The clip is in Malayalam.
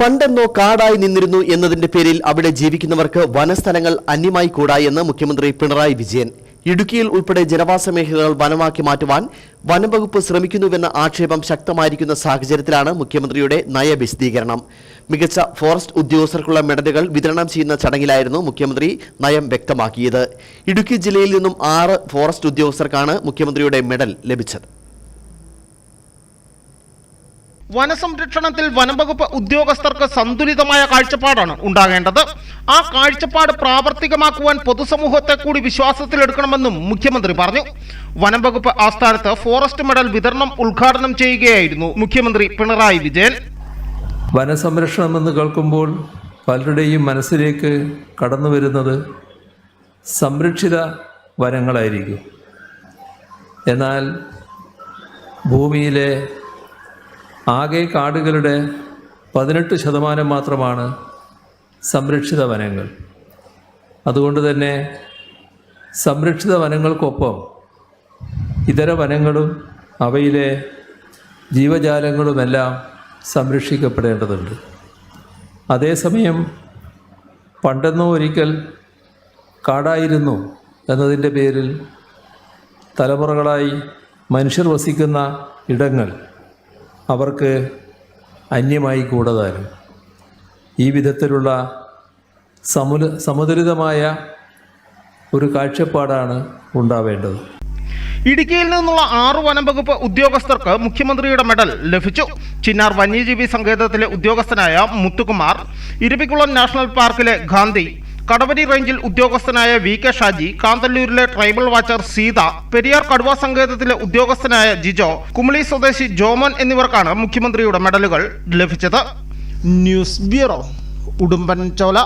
പണ്ടെന്നോ കാടായി നിന്നിരുന്നു എന്നതിന്റെ പേരിൽ അവിടെ ജീവിക്കുന്നവർക്ക് വനസ്ഥലങ്ങൾ അന്യമായി കൂടാ എന്ന് മുഖ്യമന്ത്രി പിണറായി വിജയൻ. ഇടുക്കിയിൽ ഉൾപ്പെടെ ജനവാസ മേഖലകൾ വനമാക്കി മാറ്റുവാൻ വനംവകുപ്പ് ശ്രമിക്കുന്നുവെന്ന ആക്ഷേപം ശക്തമായിരിക്കുന്ന സാഹചര്യത്തിലാണ് മുഖ്യമന്ത്രിയുടെ നയവിശദീകരണം. മികച്ച ഫോറസ്റ്റ് ഉദ്യോഗസ്ഥർക്കുള്ള മെഡലുകൾ വിതരണം ചെയ്യുന്ന ചടങ്ങിലായിരുന്നു മുഖ്യമന്ത്രി നയം വ്യക്തമാക്കിയത്. ഇടുക്കി ജില്ലയിൽ നിന്നും ആറ് ഫോറസ്റ്റ് ഉദ്യോഗസ്ഥർക്കാണ് മുഖ്യമന്ത്രിയുടെ മെഡൽ ലഭിച്ചത്. വനസംരക്ഷണത്തിൽ വനംവകുപ്പ് ഉദ്യോഗസ്ഥർക്ക് സന്തുലിതമായ കാഴ്ചപ്പാടാണ് ഉണ്ടാകേണ്ടത്. ആ കാഴ്ചപ്പാട് പ്രാവർത്തികമാക്കുവാൻ പൊതുസമൂഹത്തെ കൂടി വിശ്വാസത്തിലെടുക്കണമെന്നും മുഖ്യമന്ത്രി പറഞ്ഞു. വനംവകുപ്പ് ആസ്ഥാനത്ത് ഫോറസ്റ്റ് മെഡൽ വിതരണം ഉദ്ഘാടനം ചെയ്യുകയായിരുന്നു മുഖ്യമന്ത്രി പിണറായി വിജയൻ. വനസംരക്ഷണം എന്ന് കേൾക്കുമ്പോൾ പലരുടെയും മനസ്സിലേക്ക് കടന്നു വരുന്നത് സംരക്ഷിത വനങ്ങളായിരിക്കും. എന്നാൽ ഭൂമിയിലെ ആകെ കാടുകളുടെ പതിനെട്ട് ശതമാനം മാത്രമാണ് സംരക്ഷിത വനങ്ങൾ. അതുകൊണ്ട് തന്നെ സംരക്ഷിത വനങ്ങൾക്കൊപ്പം ഇതര വനങ്ങളും അവയിലെ ജീവജാലങ്ങളുമെല്ലാം സംരക്ഷിക്കപ്പെടേണ്ടതുണ്ട്. അതേസമയം പണ്ടെന്നോ ഒരിക്കൽ കാടായിരുന്നു എന്നതിന്റെ പേരിൽ തലമുറകളായി മനുഷ്യർ വസിക്കുന്ന ഇടങ്ങൾ അവർക്ക് അന്യമായി കൂടതാലും ഈ വിധത്തിലുള്ള സമുല സമുദരിതമായ ഒരു കാഴ്ചപ്പാടാണ് ഉണ്ടാവേണ്ടത്. ഇടുക്കിയിൽ നിന്നുള്ള ആറു വനംവകുപ്പ് ഉദ്യോഗസ്ഥർക്ക് മുഖ്യമന്ത്രിയുടെ മെഡൽ ലഭിച്ചു. ചിന്നാർ വന്യജീവി സങ്കേതത്തിലെ ഉദ്യോഗസ്ഥനായ മുത്തുകുമാർ ഇരുപിക്കുളം നാഷണൽ പാർക്കിലെ ഗാന്ധി കടവരി റേഞ്ചിൽ ഉദ്യോഗസ്ഥനായ വി കെ ഷാജി കാന്തല്ലൂരിലെ ട്രൈബൽ വാച്ചർ സീത പെരിയാർ കടുവ സങ്കേതത്തിലെ ഉദ്യോഗസ്ഥനായ ജിജോ കുമളി സ്വദേശി ജോമൻ എന്നിവർക്കാണ് മുഖ്യമന്ത്രിയുടെ മെഡലുകൾ ലഭിച്ചത്. ന്യൂസ് ബ്യൂറോ ഉടുമ്പൻ ചോല